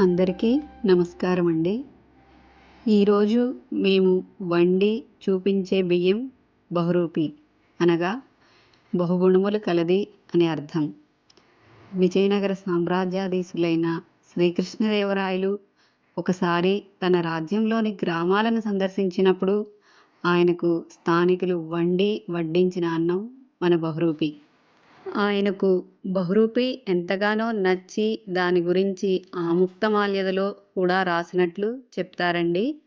అందరికీ నమస్కారం అండి ఈరోజు మేము వండి చూపించే బియ్యం బహురూపి అనగా బహుగుణములు కలది అని అర్థం. విజయనగర సామ్రాజ్యాధీశులైన శ్రీకృష్ణదేవరాయలు ఒకసారి తన రాజ్యంలోని గ్రామాలను సందర్శించినప్పుడు ఆయనకు స్థానికులు వండి వడ్డించిన అన్నం మన బహురూపి. ఆయనకు బహురూపి ఎంతగానో నచ్చి దాని గురించి ఆముక్తమాల్యదలో కూడా రాసినట్లు చెప్తారండి.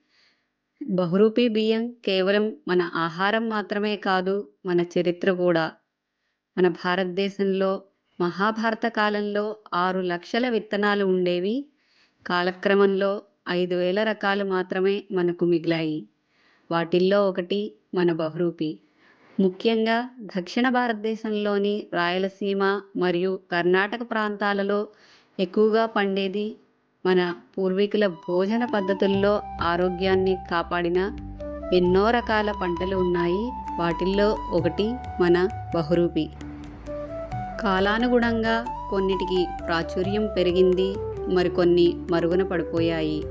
బహురూపి బియ్యం కేవలం మన ఆహారం మాత్రమే కాదు మన చరిత్ర కూడా. మన భారతదేశంలో మహాభారత కాలంలో ఆరు లక్షల విత్తనాలు ఉండేవి. కాలక్రమంలో ఐదు వేల రకాలు మాత్రమే మనకు మిగిలాయి. వాటిల్లో ఒకటి మన బహురూపి. ముఖ్యంగా దక్షిణ భారతదేశంలోని రాయలసీమ మరియు కర్ణాటక ప్రాంతాలలో ఎక్కువగా పండేది మన పూర్వీకుల భోజన పద్ధతుల్లో ఆరోగ్యాన్ని కాపాడిన ఎన్నో రకాల పంటలు ఉన్నాయి. వాటిల్లో ఒకటి మన బహురూపి. కాలానుగుణంగా కొన్నిటికి ప్రాచుర్యం పెరిగింది మరికొన్ని మరుగున పడిపోయాయి.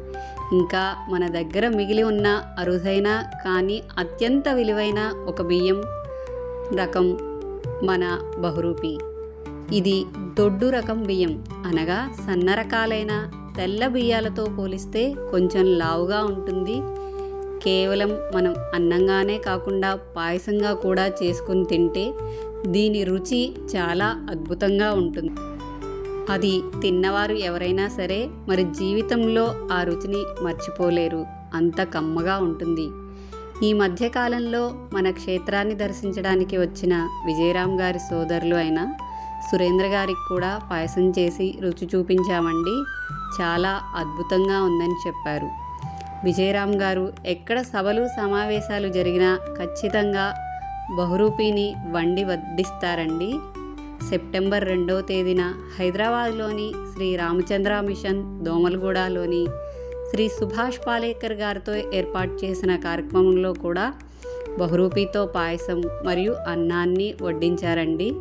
ఇంకా మన దగ్గర మిగిలి ఉన్న అరుదైన కానీ అత్యంత విలువైన ఒక బియ్యం రకం మన బహురూపి. ఇది దొడ్డు రకం బియ్యం అనగా సన్న రకాలైన తెల్ల బియ్యాలతో పోలిస్తే కొంచెం లావుగా ఉంటుంది. కేవలం మనం అన్నంగానే కాకుండా పాయసంగా కూడా చేసుకుని తింటే దీని రుచి చాలా అద్భుతంగా ఉంటుంది. అది తిన్నవారు ఎవరైనా సరే మరి జీవితంలో ఆ రుచిని మర్చిపోలేరు. అంత కమ్మగా ఉంటుంది. ఈ మధ్యకాలంలో మన క్షేత్రాన్ని దర్శించడానికి వచ్చిన విజయరామ్ గారి సోదరులు అయిన సురేంద్ర గారికి కూడా పాయసం చేసి రుచి చూపించామండి. చాలా అద్భుతంగా ఉందని చెప్పారు. విజయరామ్ గారు ఎక్కడ సభలు సమావేశాలు జరిగినా ఖచ్చితంగా బహురూపిని వండి వడ్డిస్తారండి. సెప్టెంబర్ రెండవ తేదీన హైదరాబాద్లోని శ్రీ రామచంద్ర మిషన్ దోమలగూడలోని శ్రీ సుభాష్ పాలేకర్ గారితో ఏర్పాటు చేసిన కార్యక్రమంలో కూడా బహురూపితో పాయసం మరియు అన్నాన్ని వడ్డించారండి.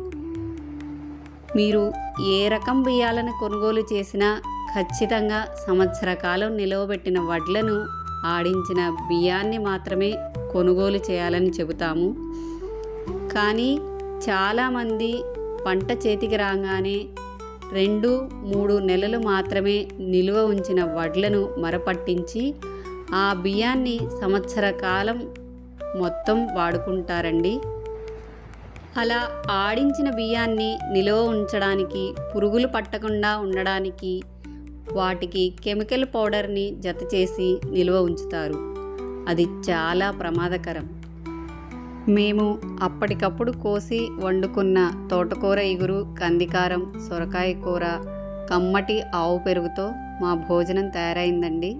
మీరు ఏ రకం బియ్యాలను కొనుగోలు చేసినా ఖచ్చితంగా సంవత్సర కాలం నిలవబెట్టిన వడ్లను ఆడించిన బియ్యాన్ని మాత్రమే కొనుగోలు చేయాలని చెబుతాము. కానీ చాలామంది పంట చేతికి రాగానే రెండు మూడు నెలలు మాత్రమే నిలువ ఉంచిన వడ్లను మరపట్టించి ఆ బియ్యాన్ని సంవత్సర కాలం మొత్తం వాడుకుంటారండి. అలా ఆడించిన బియ్యాన్ని నిలువ ఉంచడానికి పురుగులు పట్టకుండా ఉండడానికి వాటికి కెమికల్ పౌడర్ని జత చేసి నిల్వ ఉంచుతారు. అది చాలా ప్రమాదకరం. మేము అప్పటికప్పుడు కోసి వండుకున్న తోటకూర ఇగురు కందికారం సొరకాయ కూర కమ్మటి ఆవు పెరుగుతో మా భోజనం తయారైందండి.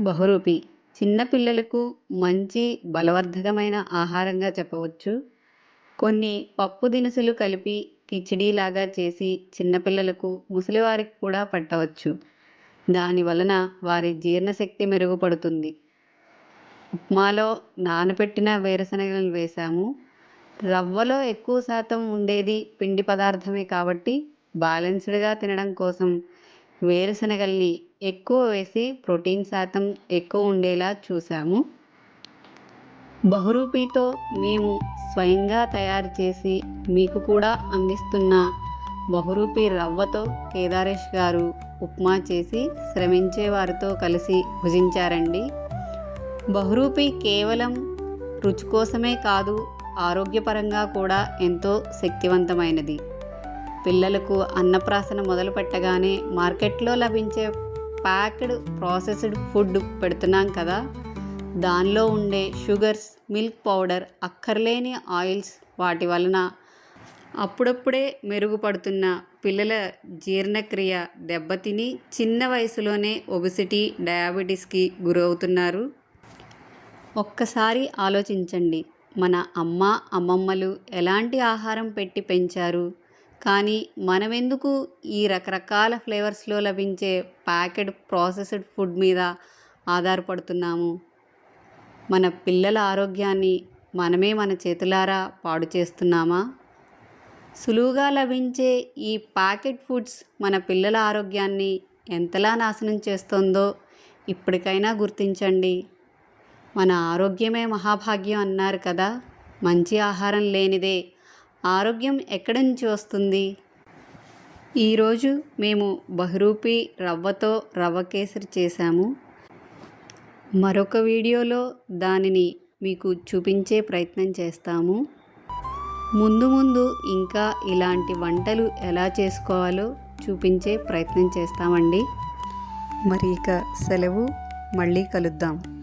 బహురూపి. చిన్నపిల్లలకు మంచి బలవర్ధకమైన ఆహారంగా చెప్పవచ్చు. కొన్ని పప్పు దినుసులు కలిపి కిచిడీలాగా చేసి చిన్నపిల్లలకు ముసలివారికి కూడా పట్టవచ్చు. దాని వలన వారి జీర్ణశక్తి మెరుగుపడుతుంది. ఉప్మాలో నానబెట్టిన వేరుశనగలను వేసాము రవ్వలో ఎక్కువ శాతం ఉండేది పిండి పదార్థమే కాబట్టి బ్యాలెన్స్డ్గా తినడం కోసం వేరుశనగల్ని ఎక్కువ వేసి ప్రోటీన్ శాతం ఎక్కువ ఉండేలా చూసాము. బహురూపితో మేము స్వయంగా తయారు చేసి మీకు కూడా అందిస్తున్న బహురూపి రవ్వతో కేదారేష్ గారు ఉప్మా చేసి శ్రమించే వారితో కలిసి భుజించారండి. బహురూపి కేవలం రుచి కోసమే కాదు ఆరోగ్యపరంగా కూడా ఎంతో శక్తివంతమైనది. పిల్లలకు అన్నప్రాసన మొదలు పెట్టగానే మార్కెట్లో లభించే ప్యాక్డ్ ప్రాసెస్డ్ ఫుడ్ పెడుతున్నాం కదా. దానిలో ఉండే షుగర్స్ మిల్క్ పౌడర్ అక్కర్లేని ఆయిల్స్ వాటి వలన అప్పుడప్పుడే మెరుగుపడుతున్న పిల్లల జీర్ణక్రియ దెబ్బతిని చిన్న వయసులోనే ఒబిసిటీ డయాబెటీస్కి గురవుతున్నారు. ఒక్కసారి ఆలోచించండి. మన అమ్మ అమ్మమ్మలు ఎలాంటి ఆహారం పెట్టి పెంచారు? కానీ మనమెందుకు ఈ రకరకాల ఫ్లేవర్స్లో లభించే ప్యాకెడ్ ప్రాసెస్డ్ ఫుడ్ మీద ఆధారపడుతున్నాము? మన పిల్లల ఆరోగ్యాన్ని మనమే మన చేతులారా పాడు చేస్తున్నామా? సులువుగా లభించే ఈ ప్యాకెట్ ఫుడ్స్ మన పిల్లల ఆరోగ్యాన్ని ఎంతలా నాశనం చేస్తుందో ఇప్పటికైనా గుర్తించండి. మన ఆరోగ్యమే మహాభాగ్యం అన్నారు కదా? మంచి ఆహారం లేనిదే ఆరోగ్యం ఎక్కడి నుంచి వస్తుంది? ఈరోజు మేము బహురూపి రవ్వతో రవ్వ కేసరి చేశాము. మరొక వీడియోలో దానిని మీకు చూపించే ప్రయత్నం చేస్తాము. ముందు ముందు ఇంకా ఇలాంటి వంటలు ఎలా చేసుకోవాలో చూపించే ప్రయత్నం చేస్తామండి. మరి ఇక సెలవు మళ్ళీ కలుద్దాం.